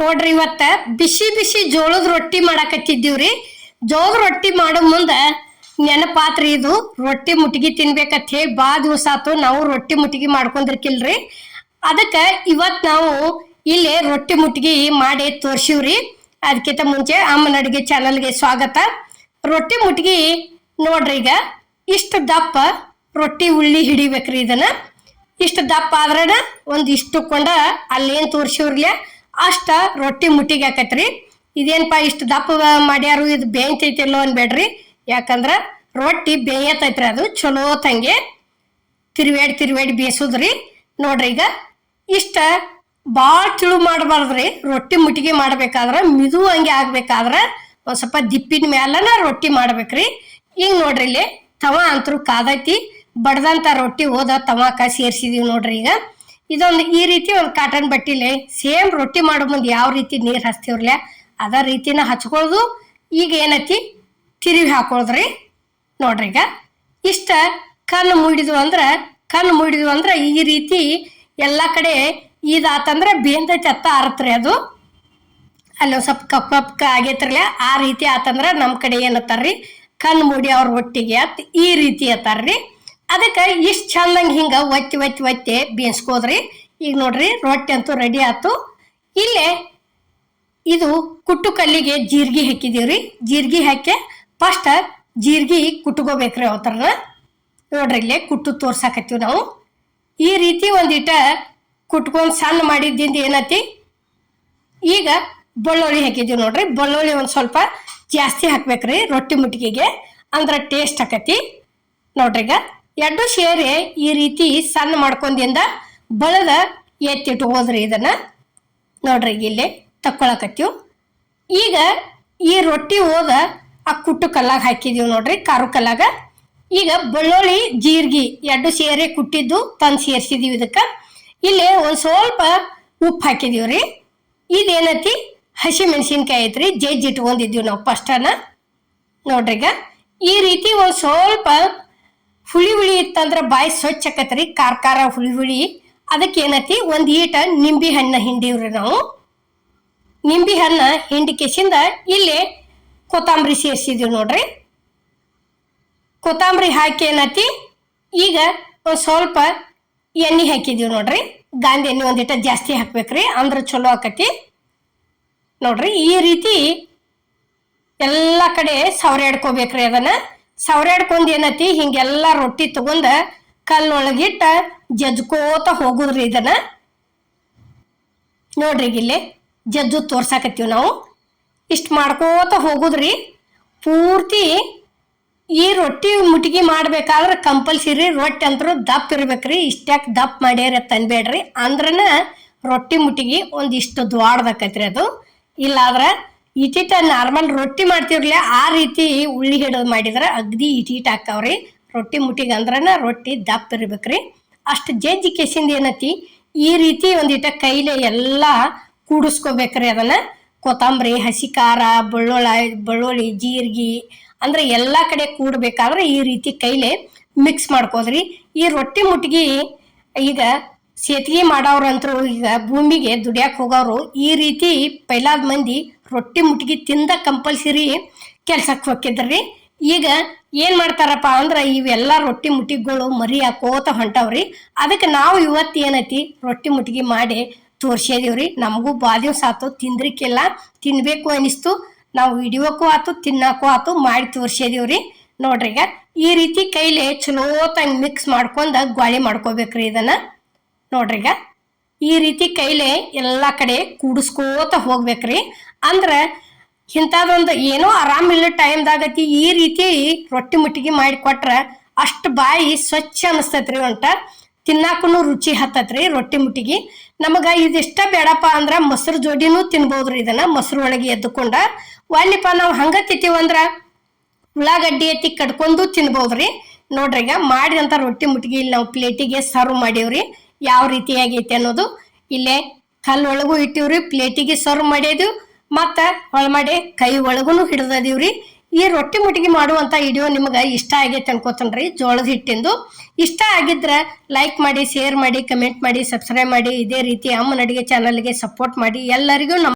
ನೋಡ್ರಿ ಇವತ್ತ ಬಿಸಿ ಬಿಸಿ ಜೋಳದ ರೊಟ್ಟಿ ಮಾಡಾಕತ್ತಿದ್ದೀವ್ರಿ. ಜೋಳದ ರೊಟ್ಟಿ ಮಾಡೋ ಮುಂದ ನೆನಪಾತ್ರಿ ಇದು. ರೊಟ್ಟಿ ಮುಟ್ಗಿ ತಿನ್ಬೇಕಂತ ಹೇಳಿ ಬಾ ದಿವಸ ಆತು ನಾವು ರೊಟ್ಟಿ ಮುಟ್ಗಿ ಮಾಡ್ಕೊಂಡಿರ್ಕಿಲ್ರಿ. ಅದಕ್ಕ ಇವತ್ ನಾವು ಇಲ್ಲಿ ರೊಟ್ಟಿ ಮುಟ್ಗಿ ಮಾಡಿ ತೋರ್ಸಿವ್ರಿ. ಅದಕ್ಕಿಂತ ಮುಂಚೆ ಅಮ್ಮನ ಅಡುಗೆ ಚಾನಲ್ಗೆ ಸ್ವಾಗತ. ರೊಟ್ಟಿ ಮುಟ್ಗಿ ನೋಡ್ರಿ ಈಗ ಇಷ್ಟು ದಪ್ಪ ರೊಟ್ಟಿ ಉಳ್ಳಿ ಹಿಡಿಬೇಕ್ರಿ ಇದನ್ನ. ಇಷ್ಟು ದಪ್ಪ ಆದ್ರನ ಒಂದ್ ಇಷ್ಟು ಕೊಂಡ ಅಲ್ಲೇನ್ ತೋರ್ಸಿವ್ರಲೆ ಅಷ್ಟ ರೊಟ್ಟಿ ಮುಟ್ಟಿಗೆ ಆಕತ್ರಿ. ಇದೇನಪ್ಪ ಇಷ್ಟು ದಪ್ಪ ಮಾಡ್ಯಾರು, ಇದು ಬೇಯ್ತೈತಿಲ್ಲೋ ಅನ್ಬೇಡ್ರಿ. ಯಾಕಂದ್ರ ರೊಟ್ಟಿ ಬೇಯತೈತ್ರಿ ಅದು, ಚಲೋ ತಂಗೆ. ತಿರುವೇಡಿ ತಿರುವೇಡಿ ಬೇಯಿಸೋದ್ರಿ ನೋಡ್ರಿ ಈಗ ಇಷ್ಟ ಭಾಳ ತಿಳು ಮಾಡಬಾರ್ದ್ರಿ, ರೊಟ್ಟಿ ಮುಟ್ಟಿಗೆ ಮಾಡ್ಬೇಕಾದ್ರ, ಮಿದು ಹಂಗೆ ಆಗ್ಬೇಕಾದ್ರ ಒಂದ್ ಸ್ವಲ್ಪ ದಿಪ್ಪಿನ ಮ್ಯಾಲನ ರೊಟ್ಟಿ ಮಾಡ್ಬೇಕ್ರಿ. ಈಗ ನೋಡ್ರಿ ಇಲ್ಲಿ ತವ ಅಂತರೂ ಕಾದೈತಿ, ಬಡ್ದಂತ ರೊಟ್ಟಿ ಹೋದ ತವಾಕ ಸೇರ್ಸಿದೀವಿ ನೋಡ್ರಿ ಈಗ. ಇದೊಂದು ಈ ರೀತಿ ಒಂದು ಕಾಟನ್ ಬಟ್ಟಿಲೆ ಸೇಮ್ ರೊಟ್ಟಿ ಮಾಡೋ ಮುಂದೆ ಯಾವ ರೀತಿ ನೀರು ಹಚ್ತೀವ್ರಲ್ಲ ಅದೇ ರೀತಿನ ಹಚ್ಕೊಳ್ಳೋದು ಈಗ ಏನೈತಿ? ತಿರುವಿ ಹಾಕೊಳ್ಳೋದ್ರಿ ನೋಡ್ರಿ ಈಗ ಇಷ್ಟ ಕಣ್ಣು ಮೂಡಿದ್ವು ಅಂದ್ರೆ, ಕಣ್ಣು ಮೂಡಿದ್ವು ಅಂದ್ರೆ ಈ ರೀತಿ ಎಲ್ಲ ಕಡೆ ಇದಾತಂದ್ರೆ ಬೇಂದ ಚತ್ತ ಆರತ್ರಿ ಅದು. ಅಲ್ಲಿ ಒಂದು ಸ್ವಲ್ಪ ಕಪ್ ಕಪ್ ಆಗೈತ್ರಲ್ಲ ಆ ರೀತಿ ಆತಂದ್ರೆ ನಮ್ಮ ಕಡೆ ಏನತ್ತಾರ್ರಿ ಕಣ್ಣು ಮೂಡಿ ಅವ್ರ ಒಟ್ಟಿಗೆ ಅತ್ ಈ ರೀತಿ ಅತ್ತಾರ್ರಿ ಅದಕ್ಕೆ ಇಷ್ಟು ಚಂದಂಗೆ ಹಿಂಗೆ ಒತ್ತಿ ಒತ್ತಿ ಒತ್ತಿ ಬೇಯಿಸ್ಕೋದ್ರಿ. ಈಗ ನೋಡ್ರಿ ರೊಟ್ಟಿ ಅಂತೂ ರೆಡಿ ಆಯ್ತು. ಇಲ್ಲೇ ಇದು ಕುಟ್ಟು ಕಲ್ಲಿಗೆ ಜೀರಿಗೆ ಹಾಕಿದೀವ್ರಿ ಜೀರಿಗೆ ಹಾಕಿ ಫಸ್ಟ್ ಜೀರಿಗೆ ಕುಟ್ಕೋಬೇಕ್ರಿ ಅವತ್ತರ ನೋಡ್ರಿ ಇಲ್ಲೇ ಕುಟ್ಟು ತೋರ್ಸಾಕತ್ತೀವಿ ನಾವು. ಈ ರೀತಿ ಒಂದಿಟ ಕುಟ್ಕೊಂಡು ಸಣ್ಣ ಮಾಡಿದ್ದಿಂದ ಏನತಿ? ಈಗ ಬೆಳ್ಳುಳ್ಳಿ ಹಾಕಿದ್ದೀವಿ ನೋಡ್ರಿ. ಬೆಳ್ಳುಳ್ಳಿ ಒಂದು ಸ್ವಲ್ಪ ಜಾಸ್ತಿ ಹಾಕ್ಬೇಕ್ರಿ ರೊಟ್ಟಿ ಮುಟ್ಟಿಗೆಗೆ ಅಂದ್ರೆ ಟೇಸ್ಟ್ ಆಕತಿ. ನೋಡ್ರಿ ಈಗ. ಎರಡು ಶೇರೆ ಈ ರೀತಿ ಸಣ್ಣ ಮಾಡ್ಕೊಂಡಿಂದ ಬಳದ ಎತ್ತಿಟ್ಕೋದ್ರಿ ಇದನ್ನ. ನೋಡ್ರಿ ಇಲ್ಲಿ ತಕ್ಕೊಳಕತ್ತೀವಿ. ಈಗ ಈ ರೊಟ್ಟಿ ಹೋದ ಆ ಕುಟ್ಟು ಕಲ್ಲಾಗ ಹಾಕಿದೀವಿ ನೋಡ್ರಿ, ಕಾರು ಕಲ್ಲಾಗ. ಈಗ ಬೆಳ್ಳುಳ್ಳಿ, ಜೀರಿಗೆ ಎರಡು ಸೇರಿ ಕುಟ್ಟಿದ್ದು ತಂದು ಸೇರಿಸಿದೀವಿ ಇದಕ್ಕೆ. ಇಲ್ಲಿ ಒಂದು ಸ್ವಲ್ಪ ಉಪ್ಪು ಹಾಕಿದೀವ್ರಿ ಇದೇನತಿ? ಹಸಿ ಮೆಣಸಿನ್ಕಾಯಿ ಐತ್ರಿ ಜಜ್ಜಿ ಇಟ್ಕೊಂಡಿದ್ದೀವಿ ನಾವು ಫಸ್ಟನ ನೋಡ್ರಿ ಈಗ ಈ ರೀತಿ ಒಂದು ಸ್ವಲ್ಪ ಹುಳಿ ಹುಳಿ ಇತ್ತಂದ್ರೆ ಬಾಯಿ ಸ್ವಚ್ಛ ಆಕತ್ರಿ, ಖಾರ ಖಾರ ಹುಳಿ ಹುಳಿ. ಅದಕ್ಕೆ ಏನತಿ? ಒಂದು ಈಟ ನಿಂಬೆ ಹಣ್ಣ ಹಿಂಡಿವ್ರಿ ನಾವು. ನಿಂಬೆ ಹಣ್ಣ ಹಿಂಡಿ ಕೆಸಿಂದ ಇಲ್ಲಿ ಕೊತ್ತಂಬರಿ ಸೇರಿಸಿದೀವಿ ನೋಡ್ರಿ. ಕೊತ್ತಂಬರಿ ಹಾಕಿ ಏನತಿ? ಈಗ ಸ್ವಲ್ಪ ಎಣ್ಣೆ ಹಾಕಿದೀವಿ ನೋಡ್ರಿ. ಗಾಂಧಿ ಎಣ್ಣೆ ಒಂದಿಟ ಜಾಸ್ತಿ ಹಾಕ್ಬೇಕ್ರಿ, ಅಂದ್ರೆ ಚಲೋ ಆಕತಿ. ನೋಡ್ರಿ, ಈ ರೀತಿ ಎಲ್ಲ ಕಡೆ ಸವರ್ಯಾಡ್ಕೋಬೇಕ್ರಿ ಅದನ್ನ. ಸವರ್ಯಾಡ್ಕೊಂಡ್ ಏನತಿ? ಹಿಂಗೆಲ್ಲ ರೊಟ್ಟಿ ತಗೊಂಡ ಕಲ್ಲೊಳಗಿಟ್ಟ ಜಜ್ಕೋತ ಹೋಗುದ್ರಿ ಇದನ್ನ. ನೋಡ್ರಿ ಇಲ್ಲಿ ಜಜ್ಜು ತೋರ್ಸಾಕತ್ತೀವಿ ನಾವು. ಇಷ್ಟು ಮಾಡ್ಕೋತ ಹೋಗುದ್ರಿ. ಪೂರ್ತಿ ಈ ರೊಟ್ಟಿ ಮುಟ್ಗಿ ಮಾಡ್ಬೇಕಾದ್ರೆ ಕಂಪಲ್ಸರಿ ರೊಟ್ಟಿ ಅಂತರೂ ದಪ್ಪ ಇರ್ಬೇಕ್ರಿ. ಇಷ್ಟ್ಯಾಕ್ ದಪ್ಪ ಮಾಡ್ಯಾರ ಅನ್ಬೇಡ್ರಿ ಅಂದ್ರನ ರೊಟ್ಟಿ ಮುಟ್ಗಿ ಒಂದಿಷ್ಟು ದ್ವಾಡ್ದಕ್ಕೈತ್ರಿ ಅದು. ಇಲ್ಲಾದ್ರ ಇಟಿಟ ನಾರ್ಮಲ್ ರೊಟ್ಟಿ ಮಾಡ್ತಿರ್ಲಿ ಆ ರೀತಿ ಉಳ್ಳಿ ಹಿಡಿದು ಮಾಡಿದ್ರೆ ಅಗ್ದಿ ಇಟಿಟ್ ಹಾಕಾವ್ರಿ. ರೊಟ್ಟಿ ಮುಟ್ಟಿಗೆ ಅಂದ್ರನ ರೊಟ್ಟಿ ದಪ್ಪ ಇರ್ಬೇಕ್ರಿ. ಅಷ್ಟು ಜಜ್ಜಿ ಕೆಸಿಂದ ಏನತಿ, ಈ ರೀತಿ ಒಂದಿಟ ಕೈಲೆ ಎಲ್ಲ ಕೂಡಿಸ್ಕೋಬೇಕ್ರಿ ಅದನ್ನ. ಕೊತ್ತಂಬರಿ ಹಸಿ ಖಾರ ಬೆಳ್ಳುಳ್ಳಿ ಬೆಳ್ಳುಳ್ಳಿ, ಜೀರಿಗೆ, ಅಂದ್ರೆ ಎಲ್ಲ ಕಡೆ ಕೂಡ್ಬೇಕಾದ್ರೆ ಈ ರೀತಿ ಕೈಲೆ ಮಿಕ್ಸ್ ಮಾಡ್ಕೋದ್ರಿ. ಈ ರೊಟ್ಟಿ ಮುಟ್ಗಿ ಈಗ ಸೇತಿಗೆ ಮಾಡೋರಂತರು ಈಗ ಭೂಮಿಗೆ ದುಡಿಯಾಕ ಹೋಗೋರು ಈ ರೀತಿ ಪೈಲಾದ ಮಂದಿ ರೊಟ್ಟಿ ಮುಟ್ಗಿ ತಿಂದ ಕಂಪಲ್ಸರಿ ಕೆಲ್ಸಕ್ಕೆ ಹೋಗಿದ್ರಿ ಈಗ ಏನ್ ಮಾಡ್ತಾರಪ್ಪ ಅಂದ್ರೆ ಇವೆಲ್ಲ ರೊಟ್ಟಿ ಮುಟ್ಟಿಗಳು ಮರಿ ಹಾಕೋತ ಹೊಂಟವ್ರಿ. ಅದಕ್ಕೆ ನಾವು ಇವತ್ತು ಏನೈತಿ ರೊಟ್ಟಿ ಮುಟ್ಗಿ ಮಾಡಿ ತೋರ್ಸಿದೀವ್ರಿ ನಮಗೂ ಬಾ ಸಾತು ಆತು ತಿಂದ್ರಿಕ್ಕೆಲ್ಲ ತಿನ್ಬೇಕು ಅನಿಸ್ತು. ನಾವು ಹಿಡಿಯೋಕ್ಕೂ ಆತು ತಿನ್ನಕ್ಕೂ ಆತು ಮಾಡಿ ತೋರ್ಸಿದೀವ್ರಿ ನೋಡ್ರಿ ಈಗ ಈ ರೀತಿ ಕೈಲಿ ಚಲೋ ತಂಗ್ ಮಿಕ್ಸ್ ಮಾಡ್ಕೊಂಡ ಗ್ವಾಳಿ ಮಾಡ್ಕೋಬೇಕ್ರಿ ಇದನ್ನ. ನೋಡ್ರಿ ಈಗ ಈ ರೀತಿ ಕೈಲೆ ಎಲ್ಲ ಕಡೆ ಕೂಡಿಸ್ಕೋತ ಹೋಗ್ಬೇಕ್ರಿ. ಅಂದ್ರೆ ಇಂಥದೊಂದು ಏನೋ ಆರಾಮಿಲ್ಲ ಟೈಮ್ದಾಗತಿ ಈ ರೀತಿ ರೊಟ್ಟಿ ಮುಟ್ಟಿಗೆ ಮಾಡಿ ಕೊಟ್ರ ಅಷ್ಟು ಬಾಯಿ ಸ್ವಚ್ಛ ಅನಿಸ್ತೈತ್ರಿ ಒಂಟ. ತಿನ್ನಾಕೂ ರುಚಿ ಹತ್ತತ್ರಿ ರೊಟ್ಟಿ ಮುಟ್ಟಿಗೆ. ನಮಗೆ ಇದಿಷ್ಟ ಬೇಡಪ್ಪ ಅಂದ್ರೆ ಮೊಸರು ಜೋಡಿನೂ ತಿನ್ಬೋದ್ರಿ ಇದನ್ನ ಮೊಸರು ಒಳಗೆ ಎದ್ದುಕೊಂಡ. ಒಲ್ಲಿಪ್ಪ ನಾವು ಹಂಗ ಅಂದ್ರೆ ಉಳ್ಳಾಗಡ್ಡಿ ಎತ್ತಿ ಕಡ್ಕೊಂಡು ತಿನ್ಬೋದ್ರಿ. ನೋಡ್ರಿ ಈಗ ಮಾಡಿದಂಥ ರೊಟ್ಟಿ ಮುಟ್ಟಿಗೆ ಇಲ್ಲಿ ನಾವು ಪ್ಲೇಟಿಗೆ ಸರ್ವ್ ಮಾಡೀವ್ರಿ. ಯಾವ ರೀತಿ ಆಗೈತಿ ಅನ್ನೋದು ಇಲ್ಲೇ ಕಲ್ ಒಳಗೂ ಇಟ್ಟಿವ್ರಿ ಪ್ಲೇಟಿಗೆ ಸರ್ವ್ ಮಾಡಿದ್ವಿ ಮತ್ತ ಒಳಮಾಡಿ ಮಾಡಿ ಕೈ ಒಳಗೂ ಹಿಡ್ದದೀವ್ರಿ. ಈ ರೊಟ್ಟಿ ಮುಟ್ಟಿಗೆ ಮಾಡುವಂತ ವಿಡಿಯೋ ನಿಮಗೆ ಇಷ್ಟ ಆಗೈತೆ ಅನ್ಕೋತನ್ರಿ, ಜೋಳದ ಹಿಟ್ಟಿಂದು. ಇಷ್ಟ ಆಗಿದ್ರೆ ಲೈಕ್ ಮಾಡಿ ಶೇರ್ ಮಾಡಿ ಕಮೆಂಟ್ ಮಾಡಿ ಸಬ್ಸ್ಕ್ರೈಬ್ ಮಾಡಿ. ಇದೇ ರೀತಿ ಅಮ್ಮನ ಅಡಿಗೆ ಚಾನಲ್ಗೆ ಸಪೋರ್ಟ್ ಮಾಡಿ. ಎಲ್ಲರಿಗೂ ನಮ್